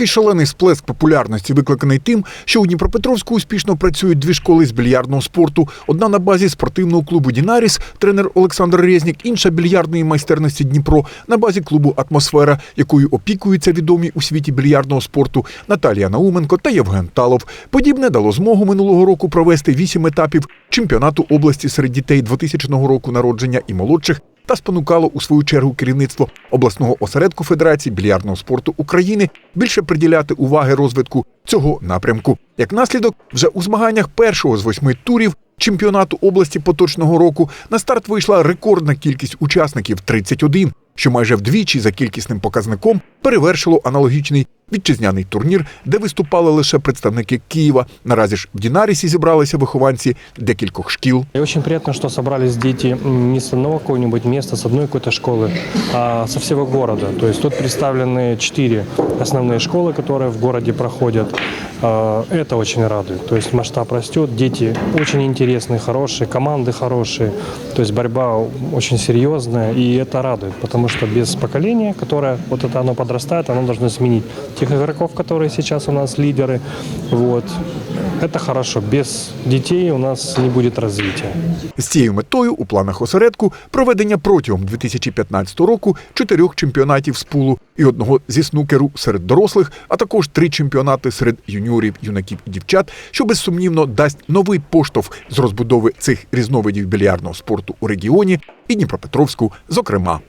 Такий шалений сплеск популярності викликаний тим, що у Дніпропетровську успішно працюють дві школи з більярдного спорту. Одна на базі спортивного клубу Дінаріс, тренер Олександр Резнік, інша більярдної майстерності Дніпро на базі клубу Атмосфера, якою опікуються відомі у світі більярдного спорту Наталія Науменко та Євген Талов. Подібне дало змогу минулого року провести вісім етапів чемпіонату області серед дітей 2000 року народження і молодших та спонукало у свою чергу керівництво обласного осередку Федерації більярдного спорту України більше приділяти уваги розвитку цього напрямку. Як наслідок, вже у змаганнях першого з восьми турів чемпіонату області поточного року на старт вийшла рекордна кількість учасників 31, що майже вдвічі за кількісним показником перевершило аналогічний вітчизняний турнір, де виступали лише представники Києва. Наразі ж в Дінарісі зібралися вихованці декількох шкіл. И очень приятно, что собрались дети м, не с одного какого-нибудь места, с одной какой-то школы, а со всего города. То есть тут представлены четыре основные школы, которые в городе проходят. А, Это очень радует. То есть масштаб растет, дети очень интересные, хорошие, команды хорошие. То есть борьба очень серьезная, и это радует, потому что без поколения, которое вот это оно подрастает, оно должно сменить тех игроков, которые сейчас у нас лидеры. Вот. Это хорошо. Без детей у нас не будет развития. З цією метою у планах осередку проведення протягом 2015 року чотирьох чемпіонатів з пулу і одного зі снукеру серед дорослих, а також три чемпіонати серед юніорів, юнаків і дівчат, що безсумнівно дасть новий поштовх з розбудови цих різновидів більярдного спорту у регіоні і Дніпропетровську, зокрема.